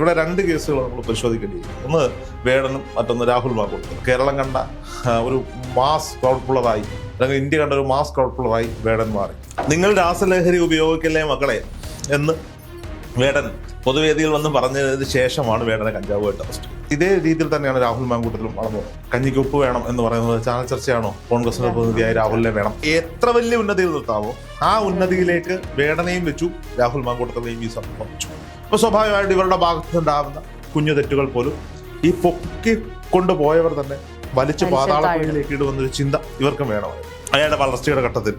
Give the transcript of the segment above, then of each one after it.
ഇവിടെ രണ്ട് കേസുകൾ നമ്മൾ പരിശോധിക്കേണ്ടിയിരിക്കുന്നു ഒന്ന് വേടനും മറ്റൊന്ന് രാഹുൽ മാങ്കൂട്ടത്തിൽ കേരളം കണ്ട ഒരു മാസ് ക്രൗഡ് പുള്ളറായി അല്ലെങ്കിൽ ഇന്ത്യ കണ്ട ഒരു മാസ് ക്രൗഡ് പുള്ളറായി വേടൻ മാറി. നിങ്ങൾ രാസലഹരി ഉപയോഗിക്കല്ലേ മക്കളെ? എന്ന് വേടൻ പൊതുവേദിയിൽ വന്ന് പറഞ്ഞതിന് ശേഷമാണ് വേടനെ കഞ്ചാവ് കേട്ട അറസ്റ്റ് ഇതേ രീതിയിൽ തന്നെയാണ് രാഹുൽ മാങ്കൂട്ടത്തിലും വളർന്നത്. കഞ്ഞിക്ക് ഉപ്പ് വേണം എന്ന് പറയുന്നത് ചാനൽ ചർച്ചയാണോ? കോൺഗ്രസിന്റെ പ്രതിനിധിയായ രാഹുലിനെ വേണം. എത്ര വലിയ ഉന്നതിയിൽ നിർത്താമോ ആ ഉന്നതിയിലേക്ക് വേടനെയും വെച്ചു രാഹുൽ മാങ്കൂട്ടത്തിനെയും ഈ സംഭവം അപ്പൊ സ്വാഭാവികമായിട്ട് ഇവരുടെ ഭാഗത്തുനിന്നുണ്ടാകുന്ന കുഞ്ഞു തെറ്റുകൾ പോലും ഈ പൊക്കി കൊണ്ടുപോയവർ തന്നെ വലിച്ചു പാതാളത്തിലേക്ക് ഇടുവന്നൊരു ചിന്ത ഇവർക്കും വേണം. അയാളുടെ വളർച്ചയുടെ ഘട്ടത്തിൽ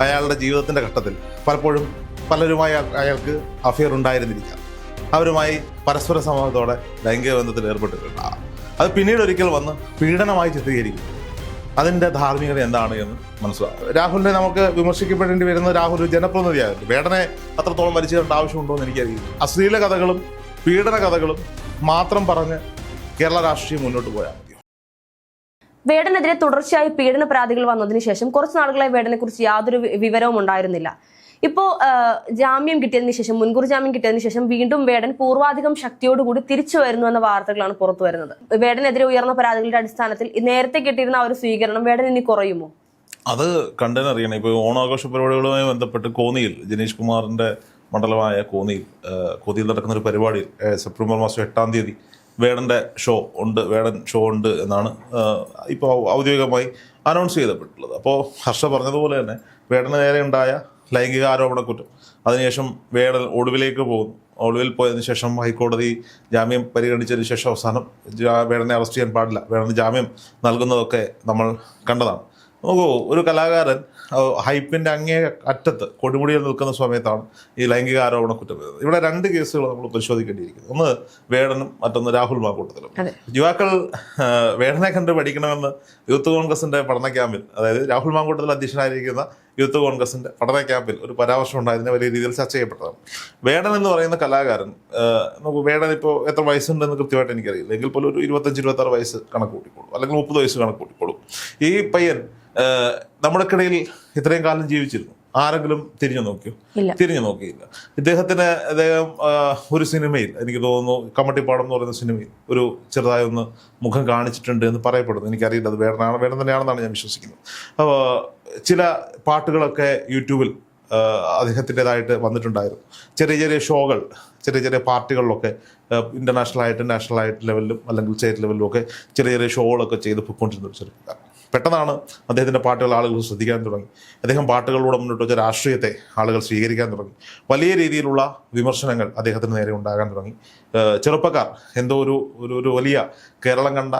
അയാളുടെ ജീവിതത്തിന്റെ ഘട്ടത്തിൽ പലപ്പോഴും പലരുമായി അയാൾക്ക് അഫെയർ ഉണ്ടായിരുന്നിരിക്കാം. അവരുമായി പരസ്പര സമ്മതത്തോടെ ലൈംഗിക ബന്ധത്തിൽ ഏർപ്പെട്ടിട്ടുണ്ടാകാം. അത് പിന്നീട് ഒരിക്കൽ വന്ന് പീഡനമായി ചിത്രീകരിക്കും. അതിന്റെ ധാർമ്മികത എന്താണ് എന്ന് മനസ്സിലാവും രാഹുലിനെ നമുക്ക് വിമർശിക്കപ്പെടേണ്ടി വരുന്ന രാഹുൽ ഒരു ജനപ്രതിനിധിയായിരുന്നു. വേടനെ അത്രത്തോളം വലിച്ചിടേണ്ട ആവശ്യമുണ്ടോ എന്ന് എനിക്കറിയില്ല. അശ്ലീല കഥകളും പീഡന കഥകളും മാത്രം പറഞ്ഞ് കേരള രാഷ്ട്രീയം മുന്നോട്ട് പോയാൽ വേടനെതിരെ തുടർച്ചയായി പീഡന പരാതികൾ വന്നതിന് ശേഷം കുറച്ച് നാളുകളായി വേടനെക്കുറിച്ച് യാതൊരു വിവരവും ഉണ്ടായിരുന്നില്ല ഇപ്പോ ആ, ജാമ്യം കിട്ടിയതിന് ശേഷം മുൻകൂർ ജാമ്യം കിട്ടിയതിന് ശേഷം വീണ്ടും വേടൻ പൂർവാധികം ശക്തിയോടുകൂടി തിരിച്ചു വരുന്നു എന്ന വാർത്തകളാണ് പുറത്തു വരുന്നത്. വേടനെതിരെ ഉയർന്ന പരാതികളുടെ അടിസ്ഥാനത്തിൽ നേരത്തെ കിട്ടിയിരുന്ന ആ ഒരു സ്വീകരണം വേടൻ ഇനി കുറയുമോ? അത് കണ്ടനറിയണം ഇപ്പോൾ ഓണാഘോഷ പരിപാടികളുമായി ബന്ധപ്പെട്ട് കോന്നിയിൽ ജനീഷ് കുമാറിന്റെ മണ്ഡലമായ കോന്നിയിൽ കോന്നിയിൽ നടക്കുന്ന ഒരു പരിപാടി സെപ്റ്റംബർ മാസം എട്ടാം തീയതി വേടന്റെ ഷോ ഉണ്ട് വേടൻ ഷോ ഉണ്ട് എന്നാണ് ഇപ്പോൾ ഔദ്യോഗികമായി അനൗൺസ് ചെയ്തപ്പെട്ടുള്ളത്. അപ്പോൾ ഹർഷ പറഞ്ഞതുപോലെ തന്നെ വേടന് നേരെ ഉണ്ടായ ലൈംഗിക ആരോപണ കുറ്റം അതിനുശേഷം വേടൻ ഒടുവിലേക്ക് പോകുന്നു. ഒളിവിൽ പോയതിനു ശേഷം ഹൈക്കോടതി ജാമ്യം പരിഗണിച്ചതിന് ശേഷം അവസാനം വേടനെ അറസ്റ്റ് ചെയ്യാൻ പാടില്ല. വേടന് ജാമ്യം നൽകുന്നതൊക്കെ നമ്മൾ കണ്ടതാണ്. നോക്കൂ ഒരു കലാകാരൻ ഹൈപ്പിന്റെ ഹൈപ്പിന്റെ അങ്ങേ അറ്റത്ത് കൊടുമുടിയിൽ നിൽക്കുന്ന സമയത്താണ് ഈ ലൈംഗിക ആരോപണ കുറ്റം വരുന്നത്. ഇവിടെ രണ്ട് കേസുകൾ നമ്മൾ പരിശോധിക്കേണ്ടിയിരിക്കുന്നു ഒന്ന് വേടനും മറ്റൊന്ന് രാഹുൽ മാക്കൂട്ടത്തിലും. യുവാക്കൾ വേടനെ കണ്ട് പഠിക്കണമെന്ന് യൂത്ത് കോൺഗ്രസിന്റെ പഠന ക്യാമ്പിൽ അതായത് രാഹുൽ മാങ്കൂട്ടത്തിൽ അധ്യക്ഷനായിരിക്കുന്ന യൂത്ത് കോൺഗ്രസിന്റെ പഠന ക്യാമ്പിൽ ഒരു പരാമർശം ഉണ്ടായതിനെ വലിയ രീതിയിൽ ചർച്ച ചെയ്യപ്പെട്ടതാണ്. വേടൻ എന്ന് പറയുന്ന കലാകാരൻ നമുക്ക് വേടൻ ഇപ്പോൾ എത്ര വയസ്സുണ്ടെന്ന് കൃത്യമായിട്ട് എനിക്കറിയില്ല. എങ്കിൽ പോലും ഒരു ഇരുപത്തഞ്ച് ഇരുപത്താറ് വയസ്സ് കണക്ക് കൂട്ടിക്കോളൂ. അല്ലെങ്കിൽ മുപ്പത് വയസ്സ് കണക്ക് കൂട്ടിക്കോളൂ. ഈ പയ്യൻ നമ്മുടെ കിടയിൽ ഇത്രയും കാലം ജീവിച്ചിരുന്നു. ആരെങ്കിലും തിരിഞ്ഞു നോക്കിയോ. തിരിഞ്ഞു നോക്കിയില്ല. ഇദ്ദേഹത്തിന് അദ്ദേഹം ഒരു സിനിമയിൽ എനിക്ക് തോന്നുന്നു കമ്മട്ടിപ്പാടം എന്ന് പറയുന്ന സിനിമയിൽ ഒരു ചെറുതായി ഒന്ന് മുഖം കാണിച്ചിട്ടുണ്ട് എന്ന് പറയപ്പെടുന്നു. എനിക്കറിയില്ല അത് വേടനാണ് വേടൻ തന്നെയാണെന്നാണ് ഞാൻ വിശ്വസിക്കുന്നത്. അപ്പോൾ ചില പാട്ടുകളൊക്കെ യൂട്യൂബിൽ അദ്ദേഹത്തിന്റെതായിട്ട് വന്നിട്ടുണ്ടായിരുന്നു. ചെറിയ ചെറിയ ഷോകൾ ചെറിയ ചെറിയ പാർട്ടികളിലൊക്കെ ഇന്റർനാഷണൽ ആയിട്ട് നാഷണൽ ആയിട്ട് ലെവലിലും അല്ലെങ്കിൽ സ്റ്റേറ്റ് ലെവലിലും ഒക്കെ ചെറിയ ചെറിയ ഷോകളൊക്കെ ചെയ്ത് പൊയ്ക്കൊണ്ടിരുന്ന ഒരു ചെറുപ്പക്കാരൻ. പെട്ടെന്നാണ് അദ്ദേഹത്തിന്റെ പാട്ടുകൾ ആളുകൾ ശ്രദ്ധിക്കാൻ തുടങ്ങി. അദ്ദേഹം പാട്ടുകളിലൂടെ മുന്നോട്ട് വെച്ച രാഷ്ട്രീയത്തെ ആളുകൾ സ്വീകരിക്കാൻ തുടങ്ങി. വലിയ രീതിയിലുള്ള വിമർശനങ്ങൾ അദ്ദേഹത്തിന് നേരെ ഉണ്ടാകാൻ തുടങ്ങി. ചെറുപ്പക്കാർ എന്തോ ഒരു ഒരു വലിയ കേരളം കണ്ട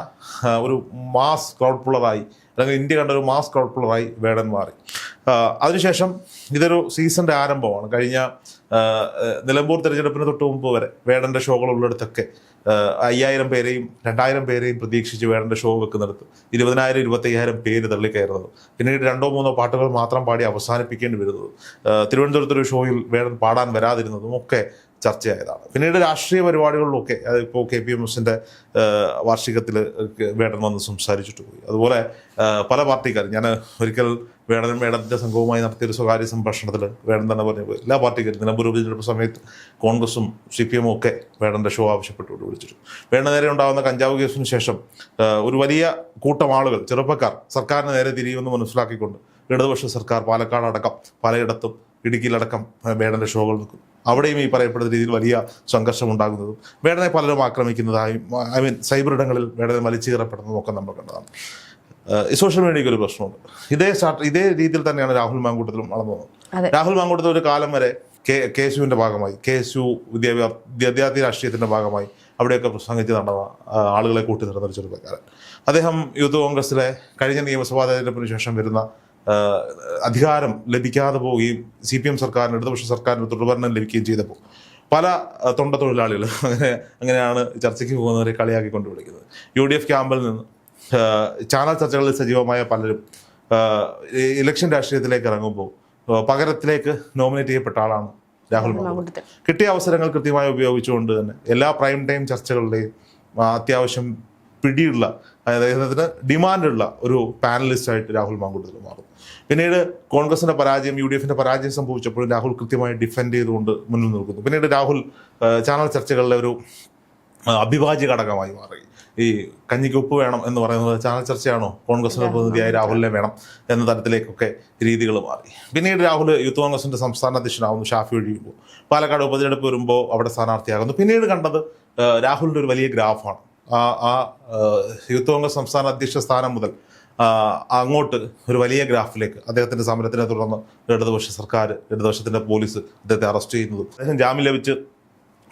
ഒരു മാസ് ക്രൗഡ് അല്ലെങ്കിൽ ഇന്ത്യ കണ്ട ഒരു മാസ് ക്രൗഡ് വേടൻ മാറി. അതിനുശേഷം ഇതൊരു സീസണിന്റെ ആരംഭമാണ്. കഴിഞ്ഞ നിലമ്പൂർ തെരഞ്ഞെടുപ്പിന് തൊട്ട് മുമ്പ് വരെ വേടന്റെ ഷോകൾ ഉള്ളിടത്തൊക്കെ അയ്യായിരം പേരെയും രണ്ടായിരം പേരെയും പ്രതീക്ഷിച്ച് വേടന്റെ ഷോ വെക്കുന്നിടത്ത് ഇരുപതിനായിരം ഇരുപത്തയ്യായിരം പേര് തള്ളിക്കയറുന്നത്. പിന്നീട് രണ്ടോ മൂന്നോ പാട്ടുകൾ മാത്രം പാടി അവസാനിപ്പിക്കേണ്ടി വരുന്നത്. തിരുവനന്തപുരത്തൊരു ഷോയിൽ വേടൻ പാടാൻ വരാതിരുന്നതും ഒക്കെ ചർച്ചയായതാണ്. പിന്നീട് രാഷ്ട്രീയ പരിപാടികളിലൊക്കെ ഇപ്പോൾ കെ പി എം എസിന്റെ വാർഷികത്തിൽ വേടൻ വന്ന് സംസാരിച്ചിട്ട് പോയി. അതുപോലെ പല പാർട്ടിക്കാരും ഞാൻ ഒരിക്കൽ വേണൻ വേടന്റെ സംഘവുമായി നടത്തിയൊരു സ്വകാര്യ സംഭാഷണത്തിൽ വേടൻ തന്നെ പറഞ്ഞു എല്ലാ പാർട്ടിക്കാരും നിലമ്പൂർ ഉപതെരഞ്ഞെടുപ്പ് സമയത്ത് കോൺഗ്രസും സി പി എമ്മും ഒക്കെ വേടന്റെ ഷോ ആവശ്യപ്പെട്ടുകൊണ്ട് വിളിച്ചിരുന്നു. വേണ്ട നേരെ ഉണ്ടാകുന്ന കഞ്ചാവ് കേസിന് ശേഷം ഒരു വലിയ കൂട്ടം ആളുകൾ ചെറുപ്പക്കാർ സർക്കാരിന് നേരെ തിരിയുമെന്ന് മനസ്സിലാക്കിക്കൊണ്ട് ഇടതുപക്ഷ സർക്കാർ പാലക്കാട് അടക്കം പലയിടത്തും ഇടുക്കിയിലടക്കം വേണന്റെ ഷോകൾ നിൽക്കും അവിടെയും ഈ പറയപ്പെടുന്ന രീതിയിൽ വലിയ സംഘർഷം ഉണ്ടാകുന്നതും വേടനെ പലരും ആക്രമിക്കുന്നതായും ഐ മീൻ സൈബർ ഇടങ്ങളിൽ വേടനെ വലിച്ചു കയറപ്പെടുന്നതും ഒക്കെ നമ്മൾ കണ്ടതാണ്. ഈ സോഷ്യൽ മീഡിയയ്ക്ക് ഒരു പ്രശ്നമുണ്ട്. ഇതേ സ്റ്റാർട്ട് ഇതേ രീതിയിൽ തന്നെയാണ് രാഹുൽ മാങ്കൂട്ടത്തിലും വളർന്നു അതെ. രാഹുൽ മാങ്കൂട്ടത്തിൽ ഒരു കാലം വരെ കെ കെ എസ് യുവിന്റെ ഭാഗമായി കെ എസ് യു വിദ്യാഭ്യാസ വിദ്യാർത്ഥി രാഷ്ട്രീയത്തിന്റെ ഭാഗമായി അവിടെയൊക്കെ പ്രസംഗിച്ച് നടന്ന ആളുകളെ കൂട്ടി നിർന്ന ഒരു ചെറുപ്പക്കാരൻ. അദ്ദേഹം യൂത്ത് കോൺഗ്രസിലെ കഴിഞ്ഞ നിയമസഭാ തെരഞ്ഞെടുപ്പിന് ശേഷം വരുന്ന അധികാരം ലഭിക്കാതെ പോവുകയും സി പി എം സർക്കാരിന് ഇടതുപക്ഷ സർക്കാരിന് തുടർഭരണം ലഭിക്കുകയും ചെയ്തപ്പോൾ പല തൊണ്ട തൊഴിലാളികൾ അങ്ങനെ അങ്ങനെയാണ് ചർച്ചയ്ക്ക് പോകുന്നവരെ കളിയാക്കിക്കൊണ്ട് വിളിക്കുന്നത്. യു ഡി എഫ് ക്യാമ്പിൽ നിന്ന് ചാനൽ ചർച്ചകളിൽ സജീവമായ പലരും ഇലക്ഷൻ രാഷ്ട്രീയത്തിലേക്ക് ഇറങ്ങുമ്പോൾ പകരത്തിലേക്ക് നോമിനേറ്റ് ചെയ്യപ്പെട്ട ആളാണ് രാഹുൽ കിട്ടിയ അവസരങ്ങൾ കൃത്യമായി ഉപയോഗിച്ചുകൊണ്ട് തന്നെ എല്ലാ പ്രൈം ടൈം ചർച്ചകളുടെയും അത്യാവശ്യം പിടിയുള്ള അതായത് അദ്ദേഹത്തിന് ഡിമാൻഡുള്ള ഒരു പാനലിസ്റ്റായിട്ട് രാഹുൽ മാങ്കൂട്ടത്തിൽ മാറും പിന്നീട് കോൺഗ്രസിന്റെ പരാജയം യു ഡി എഫിന്റെ പരാജയം സംഭവിച്ചപ്പോൾ രാഹുൽ കൃത്യമായി ഡിഫെൻഡ് ചെയ്തുകൊണ്ട് മുന്നിൽ നിൽക്കുന്നു. പിന്നീട് രാഹുൽ ചാനൽ ചർച്ചകളിലെ ഒരു അഭിഭാജ്യ ഘടകമായി മാറി. ഈ കഞ്ഞിക്ക് ഉപ്പ് വേണം എന്ന് പറയുന്നത് ചാനൽ ചർച്ചയാണോ? കോൺഗ്രസിന്റെ പ്രതിനിധിയായി രാഹുലിനെ വേണം എന്ന തരത്തിലേക്കൊക്കെ രീതികൾ മാറി. പിന്നീട് രാഹുൽ യൂത്ത് കോൺഗ്രസിന്റെ സംസ്ഥാന അധ്യക്ഷനാവുന്നു ഷാഫി ഒഴിയുമ്പോൾ. പാലക്കാട് ഉപതെരഞ്ഞെടുപ്പ് വരുമ്പോൾ അവിടെ സ്ഥാനാർത്ഥിയാകുന്നു. പിന്നീട് കണ്ടത് രാഹുലിന്റെ ഒരു വലിയ ഗ്രാഫാണ്. ആ യൂത്ത് കോൺഗ്രസ് സംസ്ഥാന അധ്യക്ഷ സ്ഥാനം മുതൽ അങ്ങോട്ട് ഒരു വലിയ ഗ്രാഫിലേക്ക് അദ്ദേഹത്തിന്റെ സമരത്തിനെ തുടർന്ന് ഇടതുപക്ഷ സർക്കാർ ഇടതുപക്ഷത്തിന്റെ പോലീസ് അദ്ദേഹത്തെ അറസ്റ്റ് ചെയ്യുന്നത്. അദ്ദേഹം ജാമ്യം ലഭിച്ച്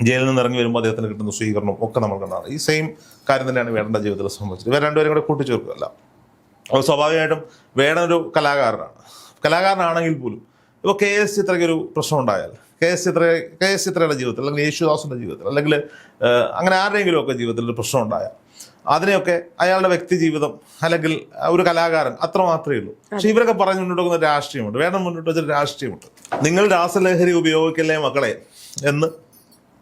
ജയിലിൽ നിന്ന് ഇറങ്ങി വരുമ്പോൾ അദ്ദേഹത്തിന് കിട്ടുന്ന സ്വീകരണം ഒക്കെ നമ്മൾ കണ്ടാണ് ഈ സെയിം കാര്യം തന്നെയാണ് വേടന്റെ ജീവിതത്തിൽ സംഭവിച്ചത്. ഇവർ രണ്ടുപേരും കൂടെ കൂട്ടിച്ചേർക്കുകയല്ല. അപ്പോൾ സ്വാഭാവികമായിട്ടും വേടൻ ഒരു കലാകാരനാണ്. കലാകാരനാണെങ്കിൽ പോലും ഇപ്പോൾ കെ എസ് ചിത്രയ്ക്ക് ഒരു പ്രശ്നം ഉണ്ടായാൽ K S Chithra K S ചിത്രയുടെ ജീവിതത്തിൽ അല്ലെങ്കിൽ യേശുദാസിന്റെ ജീവിതത്തിൽ അല്ലെങ്കിൽ അങ്ങനെ ആരുടെയെങ്കിലും ഒക്കെ ജീവിതത്തിൽ ഒരു പ്രശ്നം ഉണ്ടായാൽ അതിനെയൊക്കെ അയാളുടെ വ്യക്തി ജീവിതം അല്ലെങ്കിൽ ഒരു കലാകാരൻ അത്ര മാത്രമേ ഉള്ളൂ. പക്ഷെ ഇവരൊക്കെ പറഞ്ഞു മുന്നോട്ട് പോകുന്ന രാഷ്ട്രീയമുണ്ട്. വേണം മുന്നോട്ട് വെച്ചൊരു രാഷ്ട്രീയമുണ്ട്. നിങ്ങൾ രാസലഹരി ഉപയോഗിക്കല്ലേ മക്കളെ എന്ന്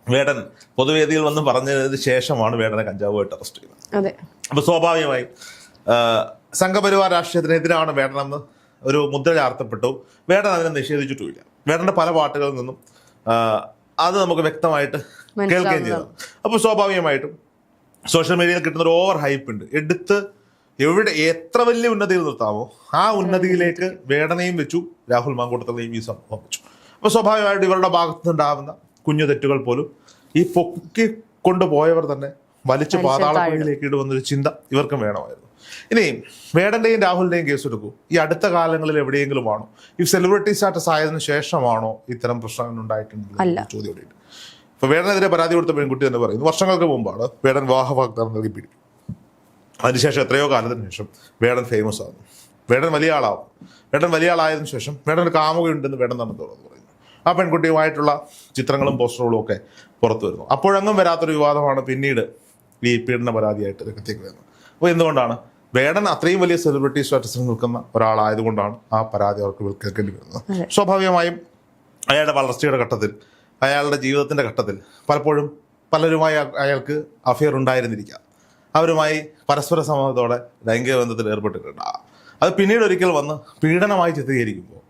വേടൻ പൊതുവേദിയിൽ വന്ന് പറഞ്ഞതിന് ശേഷമാണ് വേടനെ കഞ്ചാവുമായിട്ട് അറസ്റ്റ് ചെയ്തത് അതെ. അപ്പൊ സ്വാഭാവികമായി സംഘപരിവാർ രാഷ്ട്രീയത്തിനെതിരാണ് വേടനെന്ന് ഒരു മുദ്ര ചാർത്തപ്പെട്ടു. വേടൻ അതിനെ നിഷേധിച്ചിട്ടുമില്ല. വേടന്റെ പല പാട്ടുകളിൽ നിന്നും അത് നമുക്ക് വ്യക്തമായിട്ട് കേൾക്കുകയും ചെയ്തു. അപ്പോൾ സ്വാഭാവികമായിട്ടും സോഷ്യൽ മീഡിയയിൽ കിട്ടുന്ന ഒരു ഓവർ ഹൈപ്പ് ഉണ്ട്. എടുത്ത് എവിടെ എത്ര വലിയ ഉന്നതിയിൽ നിർത്താമോ ആ ഉന്നതിയിലേക്ക് വേടനയും വെച്ചു രാഹുൽ മാങ്കൂട്ടത്തിനെയും ഈ സംഭവം വെച്ചു. അപ്പോൾ സ്വാഭാവികമായിട്ട് ഇവരുടെ ഭാഗത്ത് നിന്നുണ്ടാവുന്ന കുഞ്ഞു തെറ്റുകൾ പോലും ഈ പൊക്കി കൊണ്ടുപോയവർ തന്നെ വലിച്ചു പാതാളപ്പുഴയിലേക്ക് ഇടുവന്നൊരു ചിന്ത ഇവർക്കും വേണമായിരുന്നു. ഇനി വേടന്റെയും രാഹുലിന്റെയും കേസ് എടുക്കൂ. ഈ അടുത്ത കാലങ്ങളിൽ എവിടെയെങ്കിലും ആണോ? ഈ സെലിബ്രിറ്റി സ്റ്റാറ്റസ് ആയതിനു ശേഷമാണോ ഇത്തരം പ്രശ്നങ്ങൾ ഉണ്ടായിട്ടുണ്ട്. ചോദ്യം ഇപ്പൊ വേടനെതിരെ പരാതി കൊടുത്ത പെൺകുട്ടി തന്നെ പറയുന്നു വർഷങ്ങൾക്ക് മുമ്പാണ് വേടൻ വിവാഹ വാഗ്ദാനം നൽകി പിടി. അതിനുശേഷം എത്രയോ കാലത്തിന് ശേഷം വേടൻ ഫേമസ് ആകുന്നു വേടൻ വലിയ ആളാവും. വേടൻ വലിയ ആളായതിനു ശേഷം വേടൻ ഒരു കാമുകയുണ്ടെന്ന് വേടൻ തന്നെ തുറന്നു പറയുന്നു. ആ പെൺകുട്ടിയുമായിട്ടുള്ള ചിത്രങ്ങളും പോസ്റ്ററുകളും ഒക്കെ പുറത്തു വരുന്നു. അപ്പോഴങ്ങും വരാത്തൊരു വിവാദമാണ് പിന്നീട് ഈ പീഡന പരാതിയായിട്ട് രംഗത്തേക്ക് വരുന്നത്. അപ്പോൾ എന്തുകൊണ്ടാണ്? വേടൻ അത്രയും വലിയ സെലിബ്രിറ്റി സ്റ്റാറ്റസിൽ നിൽക്കുന്ന ഒരാളായതുകൊണ്ടാണ് ആ പരാതി അവർക്ക് കേൾക്കേണ്ടി വരുന്നത്. സ്വാഭാവികമായും അയാളുടെ വളർച്ചയുടെ ഘട്ടത്തിൽ അയാളുടെ ജീവിതത്തിന്റെ ഘട്ടത്തിൽ പലപ്പോഴും പലരുമായി അയാൾക്ക് അഫെയർ ഉണ്ടായിരുന്നിരിക്കാം. അവരുമായി പരസ്പര സമ്മതത്തോടെ ലൈംഗിക ബന്ധത്തിൽ ഏർപ്പെട്ടിട്ടുണ്ടാകാം അത് പിന്നീട് ഒരിക്കൽ വന്ന് പീഡനമായി ചിത്രീകരിക്കുമ്പോൾ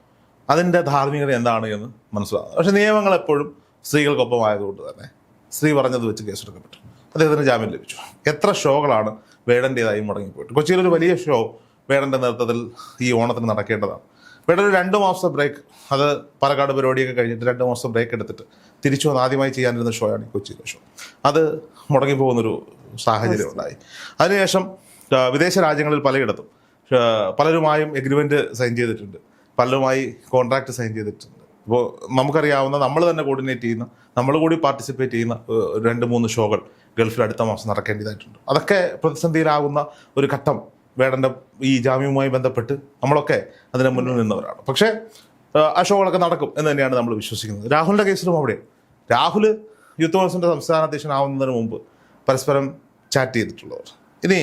അതിന്റെ ധാർമ്മികത എന്താണ് എന്ന് മനസ്സിലാകും പക്ഷേ നിയമങ്ങൾ എപ്പോഴും സ്ത്രീകൾക്കൊപ്പം ആയതുകൊണ്ട് തന്നെ സ്ത്രീ പറഞ്ഞത് വെച്ച് കേസെടുക്കപ്പെട്ടു. അദ്ദേഹത്തിന് ജാമ്യം ലഭിച്ചു. എത്ര ഷോകളാണ് വേടന്റേതായി മുടങ്ങിപ്പോയിട്ട്. കൊച്ചിയിൽ ഒരു വലിയ ഷോ വേടന്റെ നേതൃത്വത്തിൽ ഈ ഓണത്തിന് നടക്കേണ്ടതാണ്. വേടൻ ഒരു രണ്ട് മാസത്തെ ബ്രേക്ക് അത് പാലക്കാട് പരിപാടിയൊക്കെ കഴിഞ്ഞിട്ട് രണ്ട് മാസം ബ്രേക്ക് എടുത്തിട്ട് തിരിച്ചു വന്ന് ആദ്യമായി ചെയ്യാനിരുന്ന ഷോയാണ് ഈ കൊച്ചിയിലെ ഷോ അത് മുടങ്ങി പോകുന്നൊരു സാഹചര്യം ഉണ്ടായി. അതിനുശേഷം വിദേശ രാജ്യങ്ങളിൽ പലയിടത്തും പലരുമായും എഗ്രിമെന്റ് സൈൻ ചെയ്തിട്ടുണ്ട്. പലരുമായി കോൺട്രാക്ട് സൈൻ ചെയ്തിട്ടുണ്ട്. ഇപ്പോൾ നമുക്കറിയാവുന്ന നമ്മൾ തന്നെ കോർഡിനേറ്റ് ചെയ്യുന്ന നമ്മൾ കൂടി പാർട്ടിസിപ്പേറ്റ് ചെയ്യുന്ന രണ്ട് മൂന്ന് ഷോകൾ ഗൾഫിൽ അടുത്ത മാസം നടക്കേണ്ടതായിട്ടുണ്ട്. അതൊക്കെ പ്രതിസന്ധിയിലാകുന്ന ഒരു ഘട്ടം വേടന്റെ ഈ ജാമ്യവുമായി ബന്ധപ്പെട്ട് നമ്മളൊക്കെ അതിന് മുന്നിൽ നിന്നവരാണ്. പക്ഷേ അശോകളൊക്കെ നടക്കും എന്ന് തന്നെയാണ് നമ്മൾ വിശ്വസിക്കുന്നത്. രാഹുലിന്റെ കേസിലും അവിടെ. രാഹുൽ യൂത്ത് കോൺഗ്രസിന്റെ സംസ്ഥാന അധ്യക്ഷനാവുന്നതിന് മുമ്പ് പരസ്പരം ചാറ്റ് ചെയ്തിട്ടുള്ളവർ. ഇനി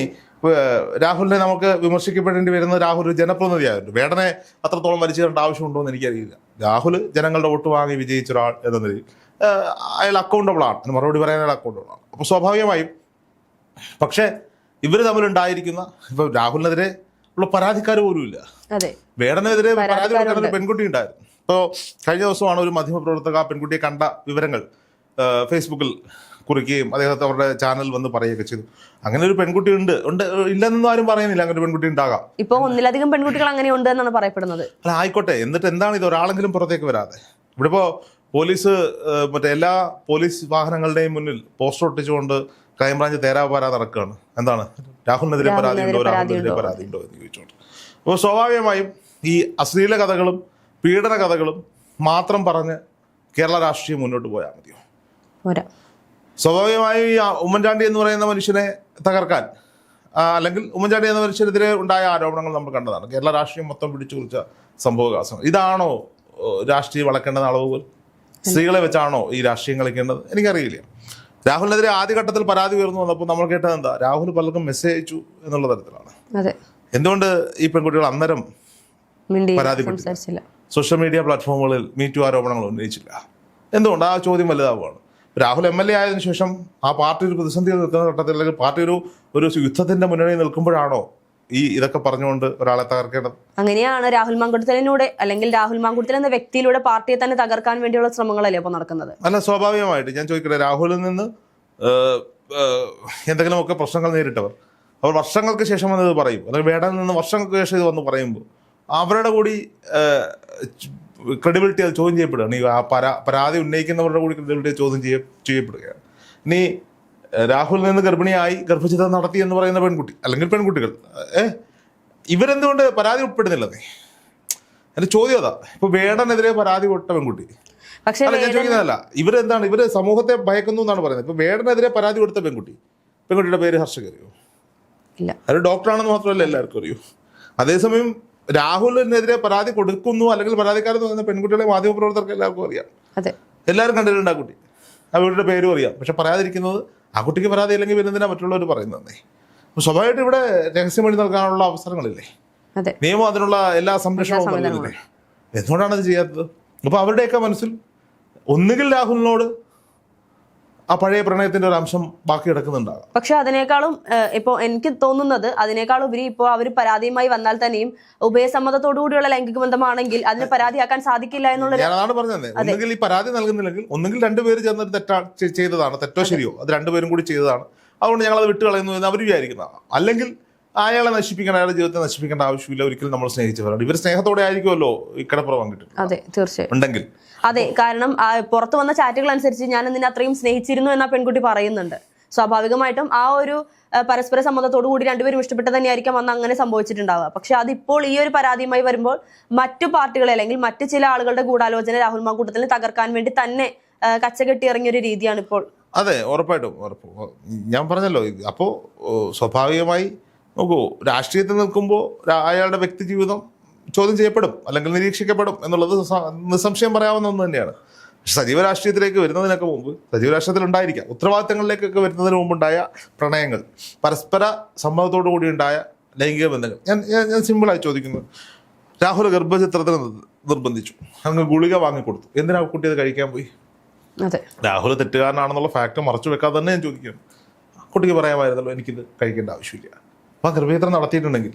രാഹുലിനെ നമുക്ക് വിമർശിക്കപ്പെടേണ്ടി വരുന്ന രാഹുൽ ജനപ്രതിനിധിയായിരുന്നു. വേടനെ അത്രത്തോളം വലിച്ചു തരേണ്ട ആവശ്യമുണ്ടോ എന്ന് എനിക്കറിയില്ല. രാഹുൽ ജനങ്ങളുടെ വോട്ട് വാങ്ങി വിജയിച്ച ഒരാൾ എന്ന നിലയിൽ അയാൾ അക്കൗണ്ടബിളാണ് മറുപടി പറയാൻ അയാൾ അക്കൗണ്ടബിളാണ് അപ്പോൾ സ്വാഭാവികമായും പക്ഷേ ഇവർ തമ്മിലുണ്ടായിരിക്കുന്ന ഇപ്പൊ രാഹുലിനെതിരെ ഉള്ള പരാതിക്കാർ പോലും ഇല്ല. അതെ. വേടനെതിരെ പരാതി കൊടുക്കാൻ ഒരു പെൺകുട്ടി ഉണ്ടായിരുന്നു. ഇപ്പോൾ കഴിഞ്ഞ ദിവസമാണ് ഒരു മാധ്യമപ്രവർത്തക ആ പെൺകുട്ടിയെ കണ്ട വിവരങ്ങൾ ഫേസ്ബുക്കിൽ കുറിക്കുകയും അദ്ദേഹത്തെ അവരുടെ ചാനൽ വന്ന് പറയുകയൊക്കെ ചെയ്തു. അങ്ങനെ ഒരു പെൺകുട്ടി ഉണ്ട്. ഉണ്ട് ഇല്ലെന്നൊന്നും ആരും പറയുന്നില്ല അങ്ങനെ ഒരു പെൺകുട്ടി ഉണ്ടാകാം. ഇപ്പൊ ഒന്നിലധികം പെൺകുട്ടികൾ അങ്ങനെ ഉണ്ട് എന്നാണ് പറയപ്പെടുന്നത്. അല്ല ആയിക്കോട്ടെ. എന്നിട്ട് എന്താണ് ഇത്? ഒരാളെങ്കിലും പുറത്തേക്ക് വരാതെ. ഇവിടെ ഇപ്പോൾ പോലീസ് മറ്റേ എല്ലാ പോലീസ് വാഹനങ്ങളുടെയും മുന്നിൽ പോസ്റ്റർ ഒട്ടിച്ചുകൊണ്ട് ക്രൈംബ്രാഞ്ച് തേരാപാര നടക്കുകയാണ് എന്താണ്? രാഹുലിനെതിരെ പരാതി ഉണ്ടോ രാഹുലിനെതിരെ പരാതി ഉണ്ടോ എന്ന് ചോദിച്ചുകൊണ്ട് അപ്പോൾ സ്വാഭാവികമായും ഈ അശ്ലീല കഥകളും പീഡന കഥകളും മാത്രം പറഞ്ഞ് കേരള രാഷ്ട്രീയം മുന്നോട്ട് പോയാൽ മതിയോ? സ്വാഭാവികമായും ഈ ഉമ്മൻചാണ്ടി എന്ന് പറയുന്ന മനുഷ്യനെ തകർക്കാൻ അല്ലെങ്കിൽ ഉമ്മൻചാണ്ടി എന്ന മനുഷ്യനെതിരെ ഉണ്ടായ ആരോപണങ്ങൾ നമ്മൾ കണ്ടതാണ്. കേരള രാഷ്ട്രീയം മൊത്തം പിടിച്ചു കുറിച്ച സംഭവവികാസം ഇതാണോ രാഷ്ട്രീയം വളക്കേണ്ടത് അളവുകൾ സ്ത്രീകളെ വെച്ചാണോ ഈ രാഷ്ട്രീയം കളിക്കേണ്ടത്? എനിക്കറിയില്ല. രാഹുലിനെതിരെ ആദ്യഘട്ടത്തിൽ പരാതി ഉയർന്നു വന്നപ്പോൾ നമ്മൾ കേട്ടത് എന്താ? രാഹുൽ പലർക്കും മെസ്സേജ് അയച്ചു എന്നുള്ള തരത്തിലാണ്. എന്തുകൊണ്ട് ഈ പെൺകുട്ടികൾ അന്നേരം. സംസാരിച്ചില്ല. സോഷ്യൽ മീഡിയ പ്ലാറ്റ്ഫോമുകളിൽ മീറ്റു ആരോപണങ്ങൾ ഉന്നയിച്ചില്ല. എന്തുകൊണ്ട്? ആ ചോദ്യം വലുതാവുകയാണ്. രാഹുൽ എം എൽ എ ആയതിനു ശേഷം ആ പാർട്ടി ഒരു പ്രതിസന്ധിയിൽ നിൽക്കുന്ന ഘട്ടത്തിൽ അല്ലെങ്കിൽ പാർട്ടി ഒരു ഒരു യുദ്ധത്തിന്റെ മുന്നണി നിൽക്കുമ്പോഴാണോ ഈ ഇതൊക്കെ പറഞ്ഞുകൊണ്ട് ഒരാളെ തകർക്കേണ്ടത്? അങ്ങനെയാണ് രാഹുൽ മാങ്കുട്ടത്തിലൂടെ അല്ലെങ്കിൽ രാഹുൽ മാങ്കുടത്തൽ എന്ന വ്യക്തിയിലൂടെ പാർട്ടിയെ തന്നെ തകർക്കാൻ വേണ്ടിയുള്ള ശ്രമങ്ങളല്ലേ ഇപ്പൊ നടക്കുന്നത്? അല്ല സ്വാഭാവികമായിട്ട് ഞാൻ ചോദിക്കട്ടെ രാഹുലിൽ നിന്ന് എന്തെങ്കിലുമൊക്കെ പ്രശ്നങ്ങൾ നേരിട്ടവർ അവർ വർഷങ്ങൾക്ക് ശേഷം വന്നത് പറയും. അല്ലെങ്കിൽ വേടനിൽ നിന്ന് വർഷങ്ങൾക്ക് ശേഷം ഇത് വന്ന് പറയുമ്പോൾ അവരുടെ കൂടി ക്രെഡിബിലിറ്റി അത് ചോദ്യം ചെയ്യപ്പെടുകയാണ്. ഈ പരാതി ഉന്നയിക്കുന്നവരുടെ കൂടി ക്രെഡിബിലിറ്റി ചോദ്യം ചെയ്യ ചെയ്യപ്പെടുകയാണ്. ഇനി രാഹുൽ നിന്ന് ഗർഭിണിയായി ഗർഭചിത്രം നടത്തി എന്ന് പറയുന്ന പെൺകുട്ടി അല്ലെങ്കിൽ പെൺകുട്ടികൾ. ഏഹ് ഇവരെന്തുകൊണ്ട് പരാതി ഉൾപ്പെടുന്നില്ലെന്നേ എന്റെ ചോദ്യം അതാ. ഇപ്പൊ വേടനെതിരെ പരാതി കൊടുത്ത പെൺകുട്ടി. പക്ഷെ അല്ല ഞാൻ ചോദിക്കുന്നതല്ല ഇവരെന്താണ് ഇവർ സമൂഹത്തെ ഭയക്കുന്നു എന്നാണ് പറയുന്നത്. ഇപ്പൊ വേടനെതിരെ പരാതി കൊടുത്ത പെൺകുട്ടി പെൺകുട്ടിയുടെ പേര് ഹർഷക അറിയോ ഇല്ല. അത് ഡോക്ടറാണെന്ന് മാത്രമല്ല എല്ലാവർക്കും അറിയൂ. അതേസമയം രാഹുലിനെതിരെ പരാതി കൊടുക്കുന്നു അല്ലെങ്കിൽ പരാതിക്കാരെന്ന് പറയുന്ന പെൺകുട്ടികളെ മാധ്യമപ്രവർത്തകർക്ക് എല്ലാവർക്കും അറിയാം. എല്ലാവരും കണ്ടിട്ടുണ്ട് ആ കുട്ടി. ആ വീട്ടിന്റെ പേരും അറിയാം. പക്ഷെ പറയാതിരിക്കുന്നത് ആ കുട്ടിക്ക് പരാതി ഇല്ലെങ്കിൽ പിന്നെ എന്തിനാ മറ്റുള്ളവർ പറയുന്നതേ അപ്പൊ സ്വാഭാവികമായിട്ട് ഇവിടെ രഹസ്യമൊഴി നൽകാനുള്ള അവസരങ്ങളില്ലേ? നിയമം അതിനുള്ള എല്ലാ സംരക്ഷണവും നൽകുന്നില്ലേ എന്തുകൊണ്ടാണ് അത് ചെയ്യാത്തത്? അപ്പൊ അവരുടെയൊക്കെ മനസ്സിൽ ഒന്നുകിൽ രാഹുലിനോട് ആ പഴയ പ്രണയത്തിന്റെ ഒരു അംശം ബാക്കി കിടക്കുന്നുണ്ടാകും. പക്ഷെ അതിനേക്കാളും ഇപ്പോൾ ഇപ്പോ എനിക്ക് തോന്നുന്നത് അതിനേക്കാളും ഉപരി ഇപ്പോൾ അവർ പരാതിയുമായി വന്നാൽ തന്നെയും ഉഭയസമ്മതത്തോടു കൂടിയുള്ള ലൈംഗിക ബന്ധമാണെങ്കിൽ അതിന് പരാതിയാക്കാൻ സാധിക്കില്ല എന്നുള്ളത് ഞാൻ പറഞ്ഞത്. ഒന്നുകിൽ ഈ പരാതി നൽകുന്നില്ലെങ്കിൽ ഒന്നുകിൽ രണ്ടുപേര് ചേർന്ന് തെറ്റാ ചെയ്തതാണ് തെറ്റോ ശരിയോ. അത് രണ്ടുപേരും കൂടി ചെയ്തതാണ്. അതുകൊണ്ട് ഞങ്ങൾ അത് വിട്ടുകളയുന്നു എന്ന് അവർ വിചാരിക്കുന്നതാണ്. അല്ലെങ്കിൽ അയാളെ നശിപ്പിക്കണം അയാളുടെ ജീവിതത്തെ നശിപ്പിക്കേണ്ട ആവശ്യമില്ല ഒരിക്കലും നമ്മൾ സ്നേഹിച്ചവരാണ്. ഇവർ സ്നേഹത്തോടെ ആയിരിക്കുമല്ലോ ഈ കിടപ്പുറം പങ്കിട്ടിട്ട് അതെ തീർച്ചയായും. ഉണ്ടെങ്കിൽ. അതെ കാരണം പുറത്തു വന്ന ചാറ്റുകൾ അനുസരിച്ച് ഞാൻ നിന്നെ അത്രയും സ്നേഹിച്ചിരുന്നു എന്ന പെൺകുട്ടി പറയുന്നുണ്ട്. സ്വാഭാവികമായിട്ടും ആ ഒരു പരസ്പര സമ്മതത്തോടു കൂടി രണ്ടുപേരും ഇഷ്ടപ്പെട്ട് തന്നെയായിരിക്കും അന്ന് അങ്ങനെ സംഭവിച്ചിട്ടുണ്ടാവുക. പക്ഷെ അതിപ്പോൾ ഈ ഒരു പരാതിയുമായി വരുമ്പോൾ മറ്റു പാർട്ടികളെ അല്ലെങ്കിൽ മറ്റു ചില ആളുകളുടെ ഗൂഢാലോചന രാഹുൽ മാങ്കൂട്ടത്തിന് തകർക്കാൻ വേണ്ടി തന്നെ കച്ചകെട്ടി ഇറങ്ങിയ ഒരു രീതിയാണ് ഇപ്പോൾ. അതെ ഉറപ്പായിട്ടും ഞാൻ പറഞ്ഞല്ലോ അപ്പോൾ അപ്പോ സ്വാഭാവികമായി നോക്കൂ രാഷ്ട്രീയത്തിൽ നിൽക്കുമ്പോൾ അയാളുടെ വ്യക്തി ജീവിതം ചോദ്യം ചെയ്യപ്പെടും അല്ലെങ്കിൽ നിരീക്ഷിക്കപ്പെടും എന്നുള്ളത് നിസ്സംശയം പറയാവുന്ന ഒന്ന് തന്നെയാണ്. പക്ഷെ സജീവ രാഷ്ട്രീയത്തിലേക്ക് വരുന്നതിനൊക്കെ മുമ്പ് സജീവ രാഷ്ട്രീയത്തിൽ ഉണ്ടായിരിക്കാം. ഉത്തരവാദിത്തങ്ങളിലേക്കൊക്കെ വരുന്നതിന് മുമ്പുണ്ടായ പ്രണയങ്ങൾ പരസ്പര സമ്മതത്തോടു കൂടി ഉണ്ടായ ലൈംഗിക ബന്ധങ്ങൾ. ഞാൻ ഞാൻ സിമ്പിളായി ചോദിക്കുന്നത് രാഹുൽ ഗർഭചിത്രത്തിന് നിർബന്ധിച്ചു. അങ്ങ് ഗുളിക വാങ്ങിക്കൊടുത്തു. എന്തിനാ കുട്ടി അത് കഴിക്കാൻ പോയി? അതെ. രാഹുൽ തെറ്റുകാരനാണെന്നുള്ള ഫാക്ട് മറച്ചു വെക്കാതെ തന്നെ ഞാൻ ചോദിക്കുന്നു. കുട്ടിക്ക് പറയാമായിരുന്നല്ലോ എനിക്കിത് കഴിക്കേണ്ട ആവശ്യമില്ല. അപ്പം ഗർഭചിത്രം നടത്തിയിട്ടുണ്ടെങ്കിൽ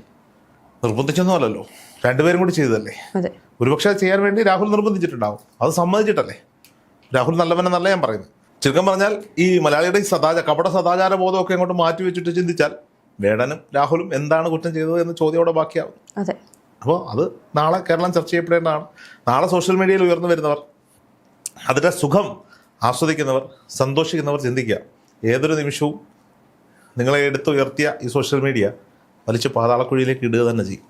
നിർബന്ധിച്ചൊന്നും അല്ലല്ലോ രണ്ടുപേരും കൂടി ചെയ്തതല്ലേ? ഒരുപക്ഷെ ചെയ്യാൻ വേണ്ടി രാഹുൽ നിർബന്ധിച്ചിട്ടുണ്ടാവും. അത് സമ്മതിച്ചിട്ടല്ലേ? രാഹുൽ നല്ലവനെന്നല്ല ഞാൻ പറയുന്നത്. ചുരുക്കം പറഞ്ഞാൽ ഈ മലയാളിയുടെ ഈ സദാചാര കപട സദാചാര ബോധമൊക്കെ അങ്ങോട്ട് മാറ്റി വെച്ചിട്ട് ചിന്തിച്ചാൽ വേടനും രാഹുലും എന്താണ് കുറ്റം ചെയ്തത് എന്ന് ചോദ്യമോടെ ബാക്കിയാവും. അപ്പോൾ അത് നാളെ കേരളം ചർച്ച ചെയ്യപ്പെടേണ്ടതാണ്. നാളെ സോഷ്യൽ മീഡിയയിൽ ഉയർന്നു വരുന്നവർ അതിന്റെ സുഖം ആസ്വദിക്കുന്നവർ സന്തോഷിക്കുന്നവർ ചിന്തിക്കുക. ഏതൊരു നിമിഷവും നിങ്ങളെ എടുത്തുയർത്തിയ ഈ സോഷ്യൽ മീഡിയ വലിച്ച് പാതാളക്കുഴിയിലേക്ക് ഇടുക തന്നെ ചെയ്യും.